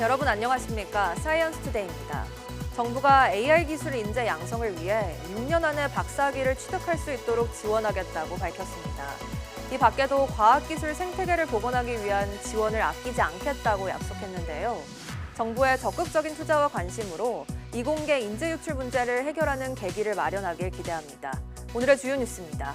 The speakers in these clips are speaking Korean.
여러분 안녕하십니까? 사이언스 투데이입니다. 정부가 AR 기술 인재 양성을 위해 6년 안에 박사학위를 취득할 수 있도록 지원하겠다고 밝혔습니다. 이 밖에도 과학기술 생태계를 복원하기 위한 지원을 아끼지 않겠다고 약속했는데요. 정부의 적극적인 투자와 관심으로 이공계 인재 유출 문제를 해결하는 계기를 마련하길 기대합니다. 오늘의 주요 뉴스입니다.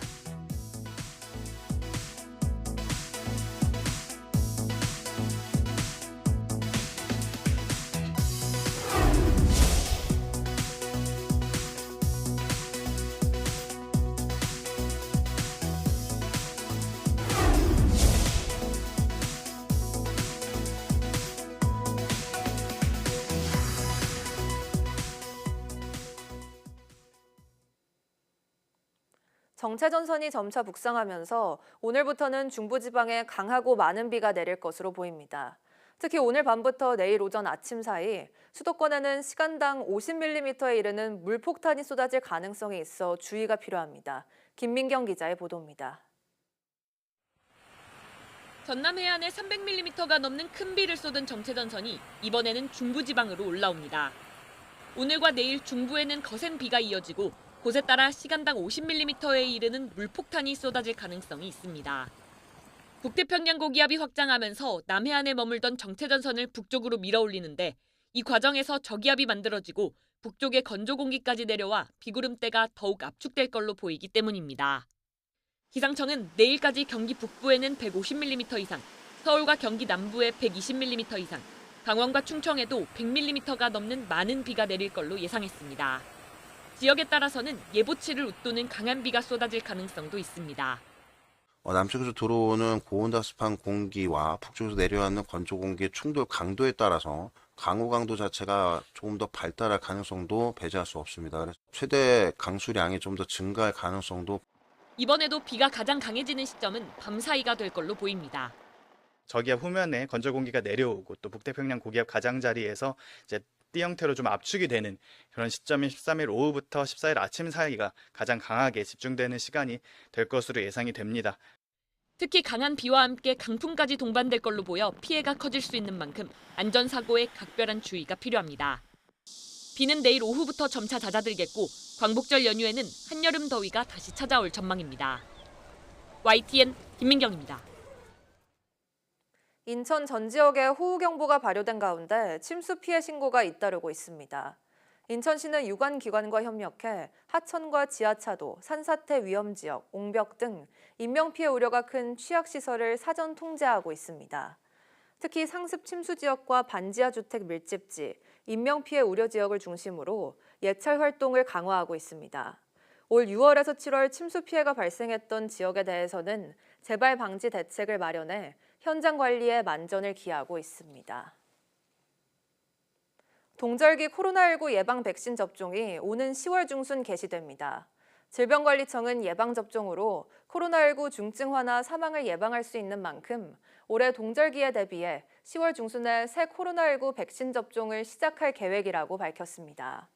정체 전선이 점차 북상하면서 오늘부터는 중부지방에 강하고 많은 비가 내릴 것으로 보입니다. 특히 오늘 밤부터 내일 오전 아침 사이 수도권에는 시간당 50mm에 이르는 물폭탄이 쏟아질 가능성이 있어 주의가 필요합니다. 김민경 기자의 보도입니다. 전남 해안에 300mm가 넘는 큰 비를 쏟은 정체전선이 이번에는 중부지방으로 올라옵니다. 오늘과 내일 중부에는 거센 비가 이어지고 곳에 따라 시간당 50mm에 이르는 물폭탄이 쏟아질 가능성이 있습니다. 북태평양 고기압이 확장하면서 남해안에 머물던 정체전선을 북쪽으로 밀어올리는데 이 과정에서 저기압이 만들어지고 북쪽에 건조 공기까지 내려와 비구름대가 더욱 압축될 걸로 보이기 때문입니다. 기상청은 내일까지 경기 북부에는 150mm 이상, 서울과 경기 남부에 120mm 이상, 강원과 충청에도 100mm가 넘는 많은 비가 내릴 걸로 예상했습니다. 지역에 따라서는 예보치를 웃도는 강한 비가 쏟아질 가능성도 있습니다. 어, 남쪽에서 들어오는 고온다 습한 공기와 북쪽에서 내려오는 건조 공기의 충돌 강도에 따라서 강우 강도 자체가 조금 더 발달할 가능성도 배제할 수 없습니다. 그래서 최대 강수량이 좀 더 증가할 가능성도 이번에도 비가 가장 강해지는 시점은 밤 사이가 될 걸로 보입니다. 저기압 후면에 건조 공기가 내려오고 또 북태평양 고기압 가장자리에서 이제 띠 형태로 좀 압축이 되는 그런 시점인 13일 오후부터 14일 아침 사이가 가장 강하게 집중되는 시간이 될 것으로 예상이 됩니다. 특히 강한 비와 함께 강풍까지 동반될 걸로 보여 피해가 커질 수 있는 만큼 안전사고에 각별한 주의가 필요합니다. 비는 내일 오후부터 점차 잦아들겠고 광복절 연휴에는 한여름 더위가 다시 찾아올 전망입니다. YTN 김민경입니다. 인천 전 지역에 호우경보가 발효된 가운데 침수 피해 신고가 잇따르고 있습니다. 인천시는 유관기관과 협력해 하천과 지하차도, 산사태 위험지역, 옹벽 등 인명피해 우려가 큰 취약시설을 사전 통제하고 있습니다. 특히 상습 침수 지역과 반지하 주택 밀집지, 인명피해 우려 지역을 중심으로 예찰 활동을 강화하고 있습니다. 올 6월에서 7월 침수 피해가 발생했던 지역에 대해서는 재발 방지 대책을 마련해 현장 관리에 만전을 기하고 있습니다. 동절기 코로나19 예방 백신 접종이 오는 10월 중순 개시됩니다. 질병관리청은 예방접종으로 코로나19 중증화나 사망을 예방할 수 있는 만큼 올해 동절기에 대비해 10월 중순에 새 코로나19 백신 접종을 시작할 계획이라고 밝혔습니다.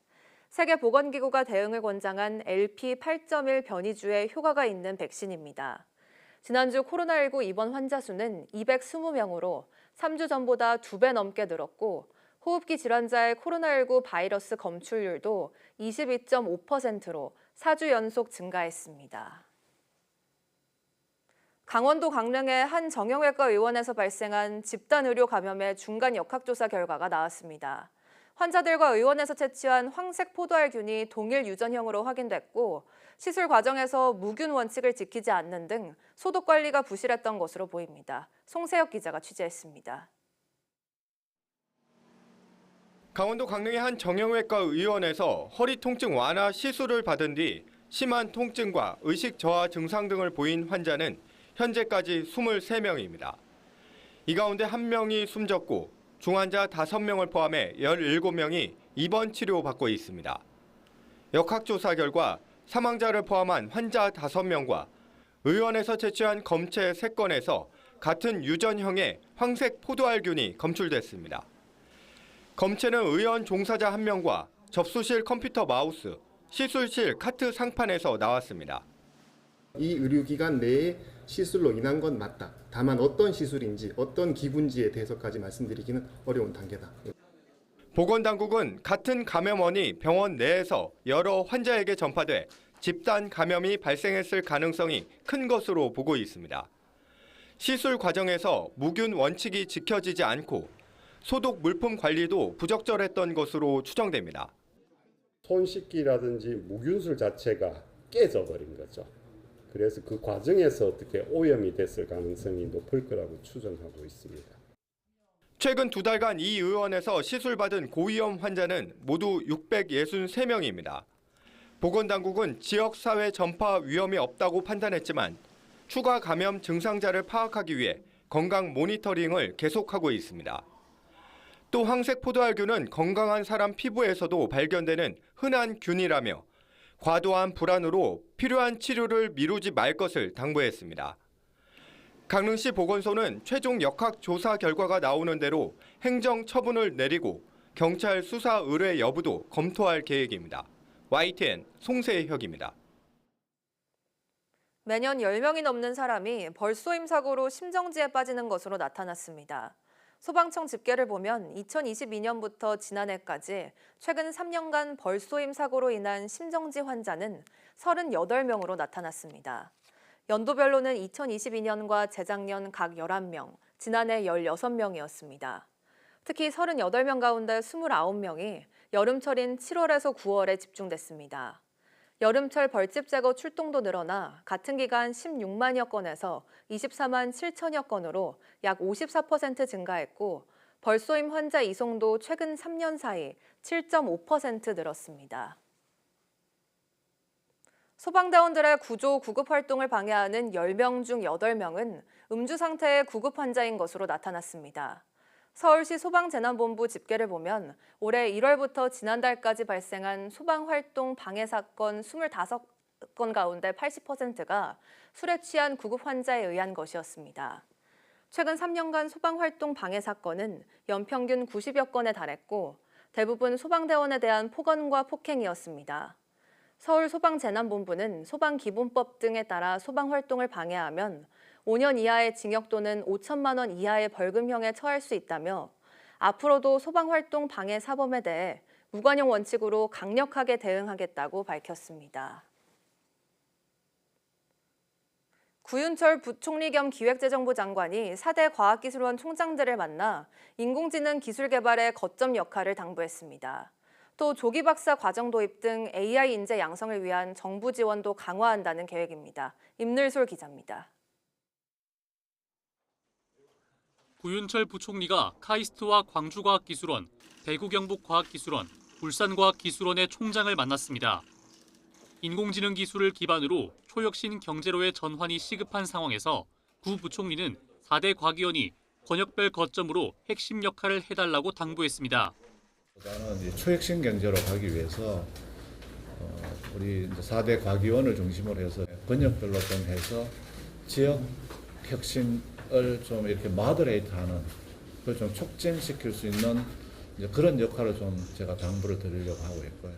세계보건기구가 대응을 권장한 LP8.1 변이주에 효과가 있는 백신입니다. 지난주 코로나19 입원 환자 수는 220명으로 3주 전보다 2배 넘게 늘었고 호흡기 질환자의 코로나19 바이러스 검출률도 22.5%로 4주 연속 증가했습니다. 강원도 강릉의 한 정형외과 의원에서 발생한 집단 의료 감염의 중간 역학조사 결과가 나왔습니다. 환자들과 의원에서 채취한 황색 포도알균이 동일 유전형으로 확인됐고 시술 과정에서 무균 원칙을 지키지 않는 등 소독 관리가 부실했던 것으로 보입니다. 송세혁 기자가 취재했습니다. 강원도 강릉의 한 정형외과 의원에서 허리 통증 완화 시술을 받은 뒤 심한 통증과 의식 저하 증상 등을 보인 환자는 현재까지 23명입니다. 이 가운데 한 명이 숨졌고 중환자 5명을 포함해 17명이 입원 치료받고 있습니다. 역학조사 결과 사망자를 포함한 환자 5명과 의원에서 채취한 검체 3건에서 같은 유전형의 황색 포도알균이 검출됐습니다. 검체는 의원 종사자 한 명과 접수실 컴퓨터 마우스, 시술실 카트 상판에서 나왔습니다. 이 의료기관 내에 시술로 인한 건 맞다. 다만 어떤 시술인지 어떤 기분지에 대해서까지 말씀드리기는 어려운 단계다. 보건당국은 같은 감염원이 병원 내에서 여러 환자에게 전파돼 집단 감염이 발생했을 가능성이 큰 것으로 보고 있습니다. 시술 과정에서 무균 원칙이 지켜지지 않고 소독 물품 관리도 부적절했던 것으로 추정됩니다. 손 씻기라든지 무균술 자체가 깨져버린 거죠. 그래서 그 과정에서 어떻게 오염이 됐을 가능성이 높을 거라고 추정하고 있습니다. 최근 두 달간 이 의원에서 시술받은 고위험 환자는 모두 663명입니다. 보건당국은 지역사회 전파 위험이 없다고 판단했지만 추가 감염 증상자를 파악하기 위해 건강 모니터링을 계속하고 있습니다. 또 황색 포도알균은 건강한 사람 피부에서도 발견되는 흔한 균이라며 과도한 불안으로 필요한 치료를 미루지 말 것을 당부했습니다. 강릉시 보건소는 최종 역학 조사 결과가 나오는 대로 행정 처분을 내리고 경찰 수사 의뢰 여부도 검토할 계획입니다. YTN 송세혁입니다. 매년 10명이 넘는 사람이 벌쏘임 사고로 심정지에 빠지는 것으로 나타났습니다. 소방청 집계를 보면 2022년부터 지난해까지 최근 3년간 벌쏘임 사고로 인한 심정지 환자는 38명으로 나타났습니다. 연도별로는 2022년과 재작년 각 11명, 지난해 16명이었습니다. 특히 38명 가운데 29명이 여름철인 7월에서 9월에 집중됐습니다. 여름철 벌집 제거 출동도 늘어나 같은 기간 16만여 건에서 24만 7천여 건으로 약 54% 증가했고 벌쏘임 환자 이송도 최근 3년 사이 7.5% 늘었습니다. 소방대원들의 구조 구급 활동을 방해하는 10명 중 8명은 음주 상태의 구급 환자인 것으로 나타났습니다. 서울시 소방재난본부 집계를 보면 올해 1월부터 지난달까지 발생한 소방활동 방해 사건 25건 가운데 80%가 술에 취한 구급 환자에 의한 것이었습니다. 최근 3년간 소방활동 방해 사건은 연평균 90여 건에 달했고 대부분 소방대원에 대한 폭언과 폭행이었습니다. 서울소방재난본부는 소방기본법 등에 따라 소방활동을 방해하면 5년 이하의 징역 또는 5천만 원 이하의 벌금형에 처할 수 있다며 앞으로도 소방활동 방해 사범에 대해 무관용 원칙으로 강력하게 대응하겠다고 밝혔습니다. 구윤철 부총리 겸 기획재정부 장관이 4대 과학기술원 총장들을 만나 인공지능 기술 개발의 거점 역할을 당부했습니다. 또 조기 박사 과정 도입 등 AI 인재 양성을 위한 정부 지원도 강화한다는 계획입니다. 임늘솔 기자입니다. 구윤철 부총리가 카이스트와 광주과학기술원, 대구경북과학기술원, 울산과학기술원의 총장을 만났습니다. 인공지능 기술을 기반으로 초혁신 경제로의 전환이 시급한 상황에서 구 부총리는 4대 과기원이 권역별 거점으로 핵심 역할을 해달라고 당부했습니다. 이제 초혁신 경제로 가기 위해서 어, 우리 이제 4대 과기원을 중심으로 해서 권역별로 좀 해서 지역 혁신을 좀 이렇게 마더레이트하는 그걸 좀 촉진시킬 수 있는 그런 역할을 좀 제가 당부를 드리려고 하고 있고요.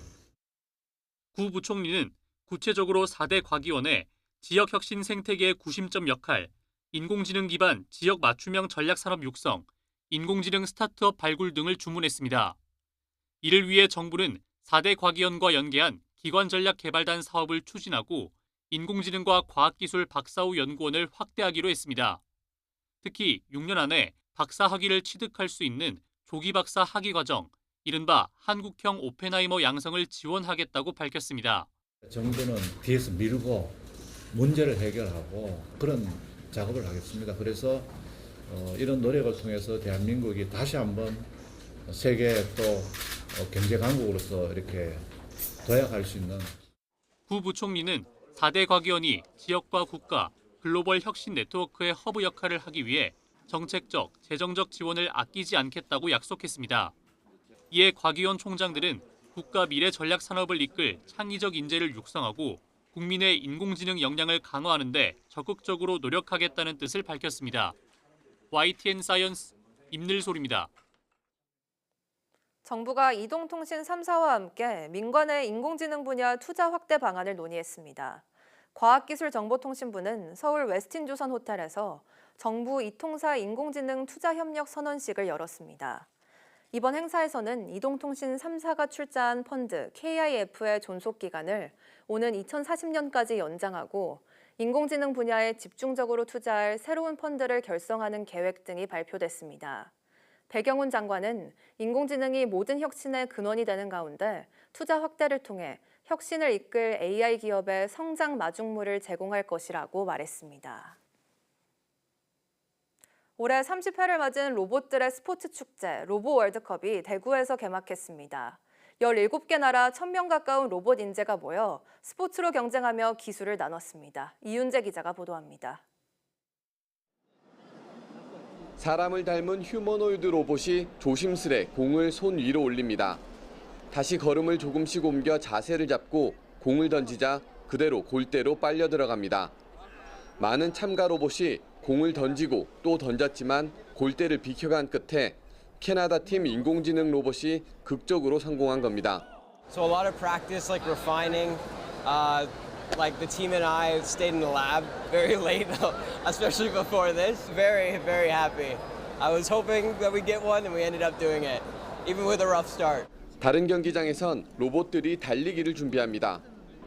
구 부총리는 구체적으로 4대 과기원의 지역 혁신 생태계의 구심점 역할, 인공지능 기반 지역 맞춤형 전략 산업 육성, 인공지능 스타트업 발굴 등을 주문했습니다. 이를 위해 정부는 4대 과기원과 연계한 기관 전략 개발단 사업을 추진하고 인공지능과 과학기술 박사후 연구원을 확대하기로 했습니다. 특히 6년 안에 박사 학위를 취득할 수 있는 조기 박사 학위 과정, 이른바 한국형 오펜하이머 양성을 지원하겠다고 밝혔습니다. 정부는 뒤에서 밀고 문제를 해결하고 그런 작업을 하겠습니다. 그래서 어, 이런 노력을 통해서 대한민국이 다시 한번 세계 또 어, 경제 강국으로서 이렇게 도약할 수 있는 구 부총리는 4대 과기원이 지역과 국가, 글로벌 혁신 네트워크의 허브 역할을 하기 위해 정책적, 재정적 지원을 아끼지 않겠다고 약속했습니다. 이에 과기원 총장들은 국가 미래 전략 산업을 이끌 창의적 인재를 육성하고 국민의 인공지능 역량을 강화하는 데 적극적으로 노력하겠다는 뜻을 밝혔습니다. YTN 사이언스 임늘솔입니다. 정부가 이동통신 3사와 함께 민관의 인공지능 분야 투자 확대 방안을 논의했습니다. 과학기술정보통신부는 서울 웨스틴조선 호텔에서 정부 이통사 인공지능 투자 협력 선언식을 열었습니다. 이번 행사에서는 이동통신 3사가 출자한 펀드 KIF의 존속 기간을 오는 2040년까지 연장하고 인공지능 분야에 집중적으로 투자할 새로운 펀드를 결성하는 계획 등이 발표됐습니다. 배경훈 장관은 인공지능이 모든 혁신의 근원이 되는 가운데 투자 확대를 통해 혁신을 이끌 AI 기업의 성장 마중물을 제공할 것이라고 말했습니다. 올해 30회를 맞은 로봇들의 스포츠 축제 로보 월드컵이 대구에서 개막했습니다. 17개 나라 1000명 가까운 로봇 인재가 모여 스포츠로 경쟁하며 기술을 나눴습니다. 이윤재 기자가 보도합니다. 사람을 닮은 휴머노이드 로봇이 조심스레 공을 손 위로 올립니다. 다시 걸음을 조금씩 옮겨 자세를 잡고 공을 던지자 그대로 골대로 빨려 들어갑니다. 많은 참가 로봇이 공을 던지고 또 던졌지만 골대를 비켜간 끝에 캐나다 팀 인공지능 로봇이 극적으로 성공한 겁니다. So a lot of practice, like refining. Uh, like the team and I stayed in the lab very late, especially before this. Very, very happy. I was hoping that we'd get one, and we ended up doing it, even with a rough start. 다른 경기장에선 로봇들이 달리기를 준비합니다.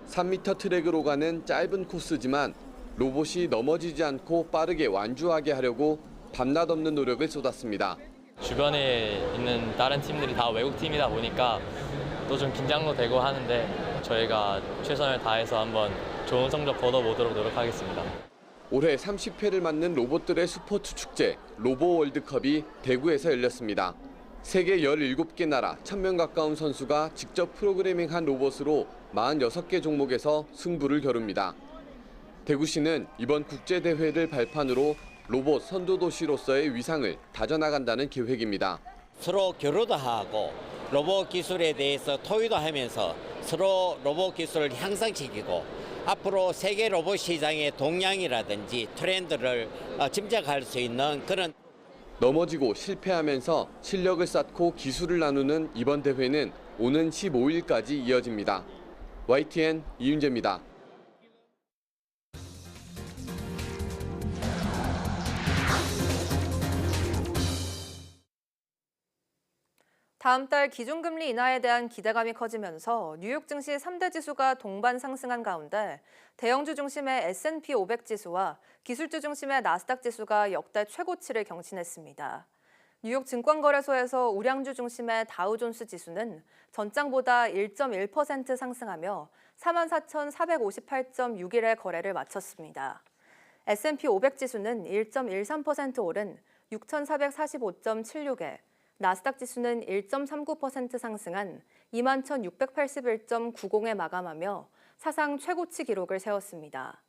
3m 트랙으로 가는 짧은 코스지만 로봇이 넘어지지 않고 빠르게 완주하게 하려고 밤낮 없는 노력을 쏟았습니다. 주변에 있는 다른 팀들이 다 외국 팀이다 보니까 또 좀 긴장도 되고 하는데 저희가 최선을 다해서 한번 좋은 성적 거둬보도록 노력하겠습니다. 올해 30회를 맞는 로봇들의 스포츠 축제 로보 월드컵이 대구에서 열렸습니다. 세계 17개 나라 1000명 가까운 선수가 직접 프로그래밍한 로봇으로 46개 종목에서 승부를 겨룹니다. 대구시는 이번 국제대회를 발판으로 로봇 선도도시로서의 위상을 다져나간다는 계획입니다. 서로 교류도 하고 로봇 기술에 대해서 토의도 하면서 서로 로봇 기술을 향상시키고 앞으로 세계 로봇 시장의 동향이라든지 트렌드를 어, 짐작할 수 있는 그런 넘어지고 실패하면서 실력을 쌓고 기술을 나누는 이번 대회는 오는 15일까지 이어집니다. YTN 이윤재입니다. 다음 달 기준금리 인하에 대한 기대감이 커지면서 뉴욕 증시 3대 지수가 동반 상승한 가운데 대형주 중심의 S&P 500 지수와 기술주 중심의 나스닥 지수가 역대 최고치를 경신했습니다. 뉴욕 증권거래소에서 우량주 중심의 다우존스 지수는 전장보다 1.1% 상승하며 44,458.6일의 거래를 마쳤습니다. S&P 500 지수는 1.13% 오른 6,445.76에 나스닥 지수는 1.39% 상승한 21,681.90에 마감하며 사상 최고치 기록을 세웠습니다.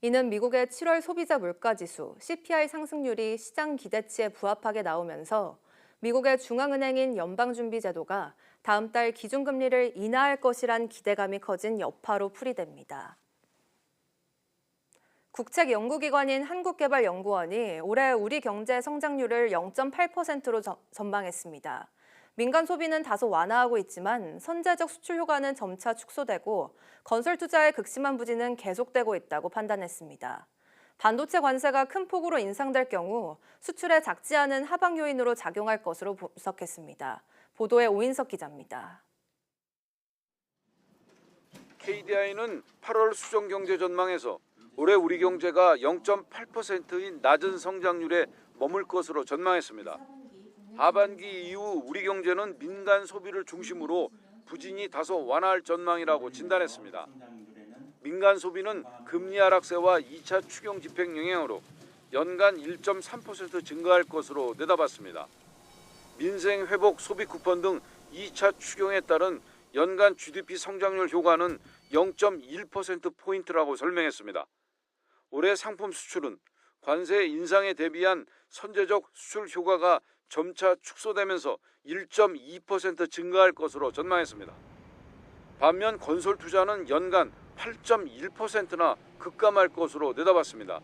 이는 미국의 7월 소비자 물가 지수 CPI 상승률이 시장 기대치에 부합하게 나오면서 미국의 중앙은행인 연방준비제도가 다음 달 기준금리를 인하할 것이란 기대감이 커진 여파로 풀이됩니다. 국책 연구기관인 한국개발연구원이 올해 우리 경제 성장률을 0.8%로 전망했습니다. 민간 소비는 다소 완화하고 있지만 선제적 수출 효과는 점차 축소되고 건설 투자의 극심한 부진은 계속되고 있다고 판단했습니다. 반도체 관세가 큰 폭으로 인상될 경우 수출에 작지 않은 하방 요인으로 작용할 것으로 분석했습니다. 보도에 오인석 기자입니다. KDI는 8월 수정 경제 전망에서 올해 우리 경제가 0.8%인 낮은 성장률에 머물 것으로 전망했습니다. 하반기 이후 우리 경제는 민간 소비를 중심으로 부진이 다소 완화할 전망이라고 진단했습니다. 민간 소비는 금리 하락세와 2차 추경 집행 영향으로 연간 1.3% 증가할 것으로 내다봤습니다. 민생 회복 소비 쿠폰 등 2차 추경에 따른 연간 GDP 성장률 효과는 0.1% 포인트라고 설명했습니다. 올해 상품 수출은 관세 인상에 대비한 선제적 수출 효과가 점차 축소되면서 1.2% 증가할 것으로 전망했습니다. 반면 건설 투자는 연간 8.1%나 급감할 것으로 내다봤습니다.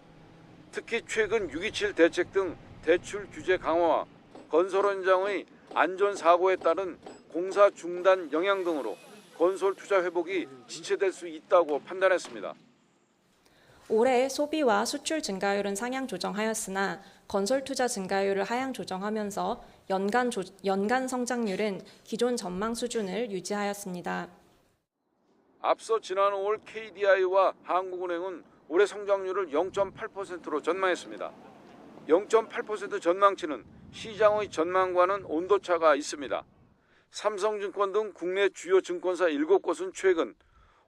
특히 최근 6.27 대책 등 대출 규제 강화와 건설 현장의 안전 사고에 따른 공사 중단 영향 등으로 건설 투자 회복이 지체될 수 있다고 판단했습니다. 올해 소비와 수출 증가율은 상향 조정하였으나 건설 투자 증가율을 하향 조정하면서 연간, 조, 연간 성장률은 기존 전망 수준을 유지하였습니다. 앞서 지난 5월 KDI와 한국은행은 올해 성장률을 0.8%로 전망했습니다. 0.8% 전망치는 시장의 전망과는 온도차가 있습니다. 삼성증권 등 국내 주요 증권사 7곳은 최근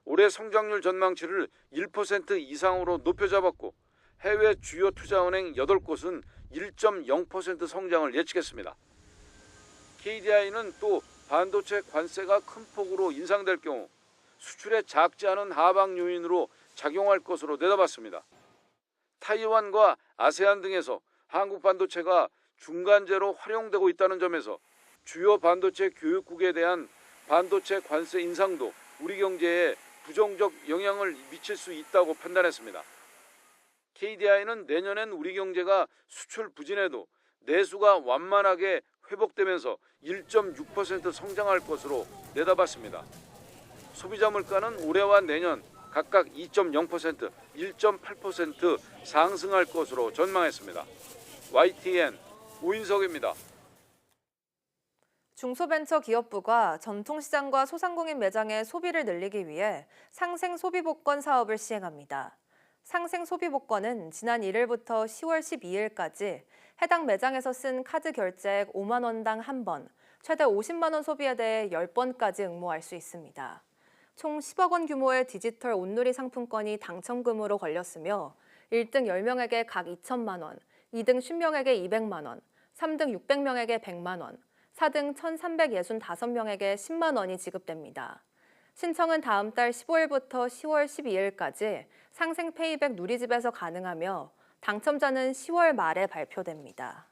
올해 성장률 전망치를 1% 이상으로 높여 잡았고 해외 주요 투자은행 8곳은 1.0% 성장을 예측했습니다. KDI는 또 반도체 관세가 큰 폭으로 인상될 경우 수출에 작지 않은 하방 요인으로 작용할 것으로 내다봤습니다. 타이완과 아세안 등에서 한국 반도체가 중간재로 활용되고 있다는 점에서 주요 반도체 교육국에 대한 반도체 관세 인상도 우리 경제에 부정적 영향을 미칠 수 있다고 판단했습니다. KDI는 내년엔 우리 경제가 수출 부진에도 내수가 완만하게 회복되면서 1.6% 성장할 것으로 내다봤습니다. 소비자 물가는 올해와 내년 각각 2.0%, 1.8% 상승할 것으로 전망했습니다. YTN 오인석입니다. 중소벤처기업부가 전통시장과 소상공인 매장의 소비를 늘리기 위해 상생소비복권 사업을 시행합니다. 상생소비복권은 지난 1일부터 10월 12일까지 해당 매장에서 쓴 카드 결제액 5만 원당 한 번, 최대 50만 원 소비에 대해 10번까지 응모할 수 있습니다. 총 10억 원 규모의 디지털 온누리 상품권이 당첨금으로 걸렸으며 1등 10명에게 각 2천만 원, 2등 50명에게 200만 원, 3등 600명에게 100만 원, 4등 1,365명에게 10만 원이 지급됩니다. 신청은 다음 달 15일부터 10월 12일까지 상생 페이백 누리집에서 가능하며 당첨자는 10월 말에 발표됩니다.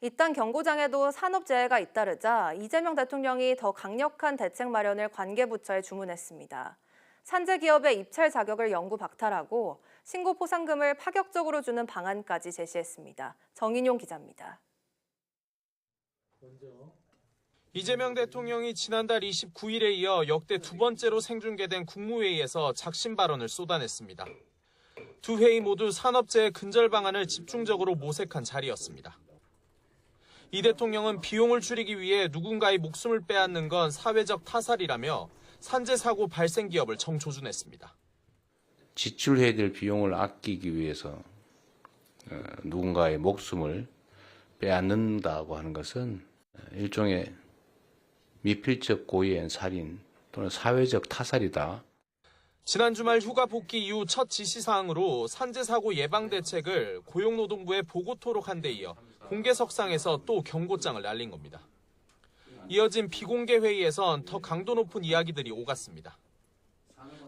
이딴 경고장에도 산업재해가 잇따르자 이재명 대통령이 더 강력한 대책 마련을 관계부처에 주문했습니다. 산재 기업의 입찰 자격을 영구 박탈하고 신고 포상금을 파격적으로 주는 방안까지 제시했습니다. 정인용 기자입니다. 이재명 대통령이 지난달 29일에 이어 역대 두 번째로 생중계된 국무회의에서 작심 발언을 쏟아냈습니다. 두 회의 모두 산업재해 근절 방안을 집중적으로 모색한 자리였습니다. 이 대통령은 비용을 줄이기 위해 누군가의 목숨을 빼앗는 건 사회적 타살이라며 산재 사고 발생 기업을 청조준했습니다. 지출해야 될 비용을 아끼기 위해서 어, 누군가의 목숨을 빼앗는다고 하는 것은 일종의 미필적 고의엔 살인 또는 사회적 타살이다. 지난 주말 휴가 복귀 이후 첫 지시사항으로 산재 사고 예방 대책을 고용노동부에 보고토록 한 데 이어 공개석상에서 또 경고장을 날린 겁니다. 이어진 비공개 회의에선 더 강도 높은 이야기들이 오갔습니다.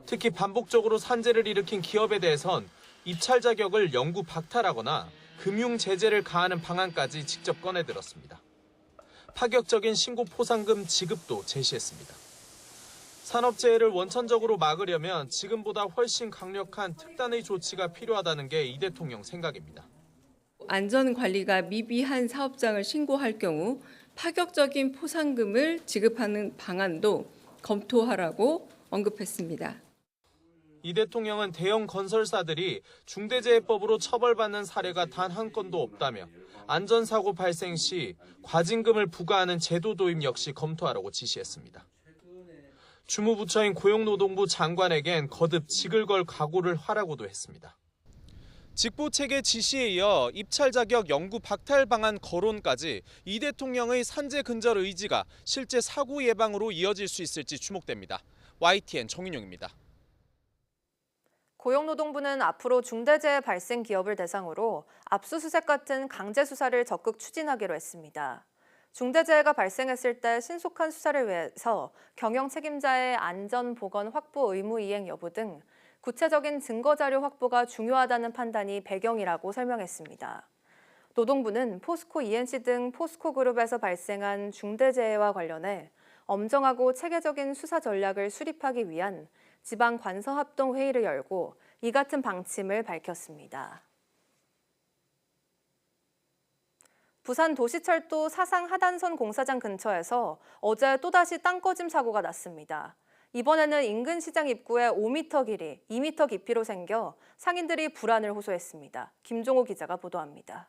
특히 반복적으로 산재를 일으킨 기업에 대해선 입찰 자격을 영구 박탈하거나 금융 제재를 가하는 방안까지 직접 꺼내들었습니다. 파격적인 신고 포상금 지급도 제시했습니다. 산업재해를 원천적으로 막으려면 지금보다 훨씬 강력한 특단의 조치가 필요하다는 게 이 대통령 생각입니다. 안전관리가 미비한 사업장을 신고할 경우 파격적인 포상금을 지급하는 방안도 검토하라고 언급했습니다. 이 대통령은 대형 건설사들이 중대재해법으로 처벌받는 사례가 단 한 건도 없다며 안전사고 발생 시 과징금을 부과하는 제도 도입 역시 검토하라고 지시했습니다. 주무부처인 고용노동부 장관에겐 거듭 직을 걸 각오를 하라고도 했습니다. 직보체계 지시에 이어 입찰 자격 영구 박탈 방안 거론까지 이 대통령의 산재 근절 의지가 실제 사고 예방으로 이어질 수 있을지 주목됩니다. YTN 정인용입니다. 고용노동부는 앞으로 중대재해 발생 기업을 대상으로 압수수색 같은 강제 수사를 적극 추진하기로 했습니다. 중대재해가 발생했을 때 신속한 수사를 위해서 경영 책임자의 안전 보건 확보 의무 이행 여부 등 구체적인 증거 자료 확보가 중요하다는 판단이 배경이라고 설명했습니다. 노동부는 포스코 ENC 등 포스코 그룹에서 발생한 중대재해와 관련해 엄정하고 체계적인 수사 전략을 수립하기 위한 지방 관서 합동 회의를 열고 이 같은 방침을 밝혔습니다. 부산 도시철도 사상 하단선 공사장 근처에서 어제 또다시 땅꺼짐 사고가 났습니다. 이번에는 인근 시장 입구에 5m 길이, 2m 깊이로 생겨 상인들이 불안을 호소했습니다. 김종호 기자가 보도합니다.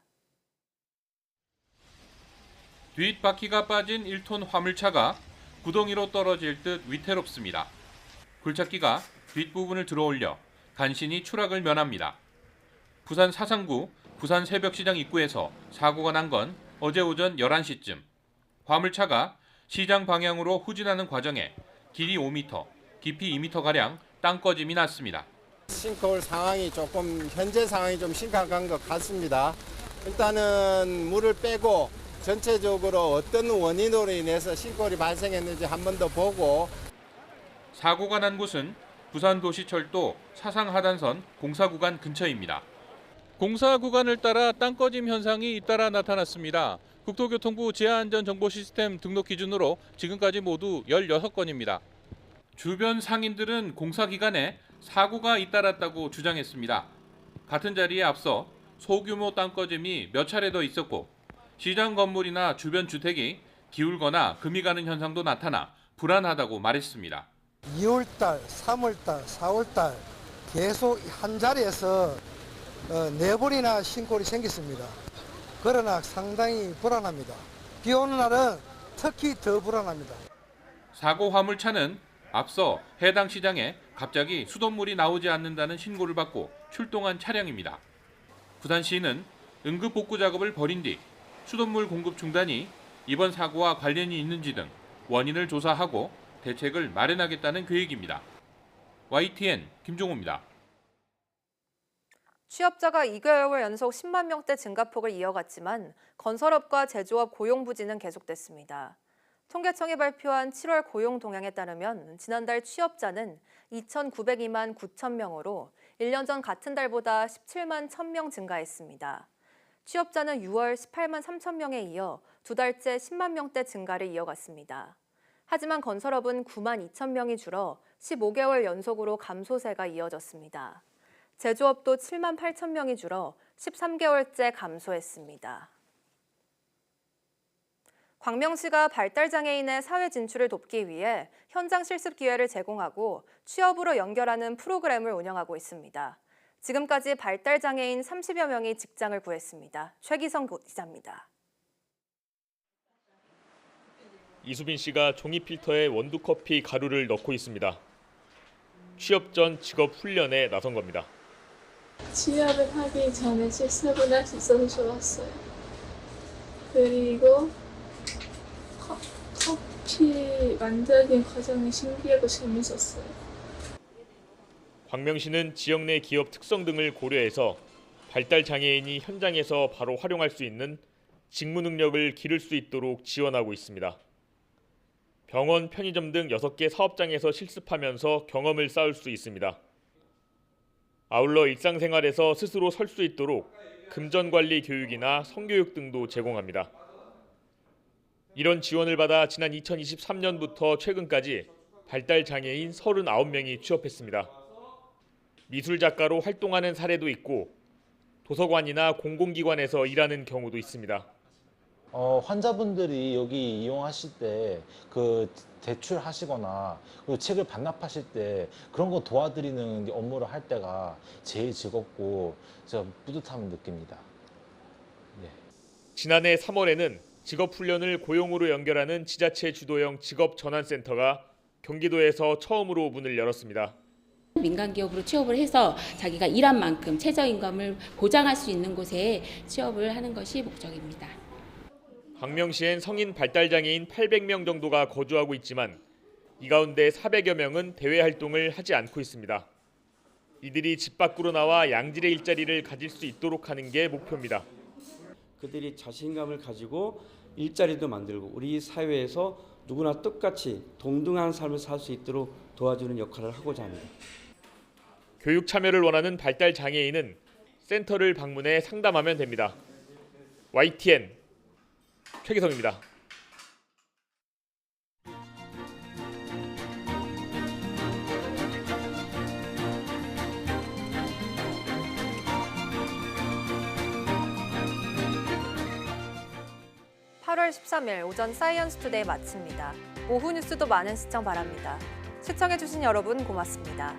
뒷바퀴가 빠진 1톤 화물차가 구덩이로 떨어질 듯 위태롭습니다. 굴착기가 뒷부분을 들어올려 간신히 추락을 면합니다. 부산 사상구 부산 새벽시장 입구에서 사고가 난 건 어제 오전 11시쯤. 화물차가 시장 방향으로 후진하는 과정에 길이 5m, 깊이 2m가량 땅꺼짐이 났습니다. 싱크홀 상황이 조금 현재 상황이 좀 심각한 것 같습니다. 일단은 물을 빼고 전체적으로 어떤 원인으로 인해서 싱크홀이 발생했는지 한 번 더 보고 사고가 난 곳은 부산도시철도 사상하단선 공사 구간 근처입니다. 공사 구간을 따라 땅꺼짐 현상이 잇따라 나타났습니다. 국토교통부 지하안전정보시스템 등록 기준으로 지금까지 모두 16건입니다. 주변 상인들은 공사 기간에 사고가 잇따랐다고 주장했습니다. 같은 자리에 앞서 소규모 땅꺼짐이 몇 차례 더 있었고 시장 건물이나 주변 주택이 기울거나 금이 가는 현상도 나타나 불안하다고 말했습니다. 2월달, 3월달, 4월달 계속 한 자리에서 어, 네 번이나 신고리 생겼습니다. 그러나 상당히 불안합니다. 비 오는 날은 특히 더 불안합니다. 사고 화물차는 앞서 해당 시장에 갑자기 수돗물이 나오지 않는다는 신고를 받고 출동한 차량입니다. 부산시는 응급 복구 작업을 벌인 뒤 수돗물 공급 중단이 이번 사고와 관련이 있는지 등 원인을 조사하고 대책을 마련하겠다는 계획입니다. YTN 김종호입니다. 취업자가 2개월 연속 10만 명대 증가폭을 이어갔지만 건설업과 제조업 고용 부진은 계속됐습니다. 통계청이 발표한 7월 고용 동향에 따르면 지난달 취업자는 2,902만 9천 명으로 1년 전 같은 달보다 17만 1,000명 증가했습니다. 취업자는 6월 18만 3천 명에 이어 두 달째 10만 명대 증가를 이어갔습니다. 하지만 건설업은 9만 2천 명이 줄어 15개월 연속으로 감소세가 이어졌습니다. 제조업도 7만 8천 명이 줄어 13개월째 감소했습니다. 광명시가 발달장애인의 사회 진출을 돕기 위해 현장 실습 기회를 제공하고 취업으로 연결하는 프로그램을 운영하고 있습니다. 지금까지 발달장애인 30여 명이 직장을 구했습니다. 최기성 기자입니다. 이수빈 씨가 종이 필터에 원두 커피 가루를 넣고 있습니다. 취업 전 직업 훈련에 나선 겁니다. 취업을 하기 전에 실습을 할 수 있어서 좋았어요. 그리고 커, 커피 만드는 과정이 신기하고 재밌었어요. 광명 시는 지역 내 기업 특성 등을 고려해서 발달 장애인이 현장에서 바로 활용할 수 있는 직무 능력을 기를 수 있도록 지원하고 있습니다. 병원, 편의점 등 6개 사업장에서 실습하면서 경험을 쌓을 수 있습니다. 아울러 일상생활에서 스스로 설 수 있도록 금전 관리 교육이나 성교육 등도 제공합니다. 이런 지원을 받아 지난 2023년부터 최근까지 발달 장애인 39명이 취업했습니다. 미술 작가로 활동하는 사례도 있고 도서관이나 공공기관에서 일하는 경우도 있습니다. 어, 환자분들이 여기 이용하실 때 그 대출하시거나 그리고 책을 반납하실 때 그런 거 도와드리는 업무를 할 때가 제일 즐겁고 제가 뿌듯함을 느낍니다. 지난해 3월에는 직업훈련을 고용으로 연결하는 지자체 주도형 직업전환센터가 경기도에서 처음으로 문을 열었습니다. 민간 기업으로 취업을 해서 자기가 일한 만큼 최저임금을 보장할 수 있는 곳에 취업을 하는 것이 목적입니다. 광명시엔 성인 발달 장애인 800명 정도가 거주하고 있지만 이 가운데 400여 명은 대외 활동을 하지 않고 있습니다. 이들이 집 밖으로 나와 양질의 일자리를 가질 수 있도록 하는 게 목표입니다. 그들이 자신감을 가지고 일자리도 만들고 우리 사회에서 누구나 똑같이 동등한 삶을 살 수 있도록 도와주는 역할을 하고자 합니다. 교육 참여를 원하는 발달 장애인은 센터를 방문해 상담하면 됩니다. YTN 최기성입니다. 7월 13일 오전 사이언스 투데이 마칩니다. 오후 뉴스도 많은 시청 바랍니다. 시청해주신 여러분 고맙습니다.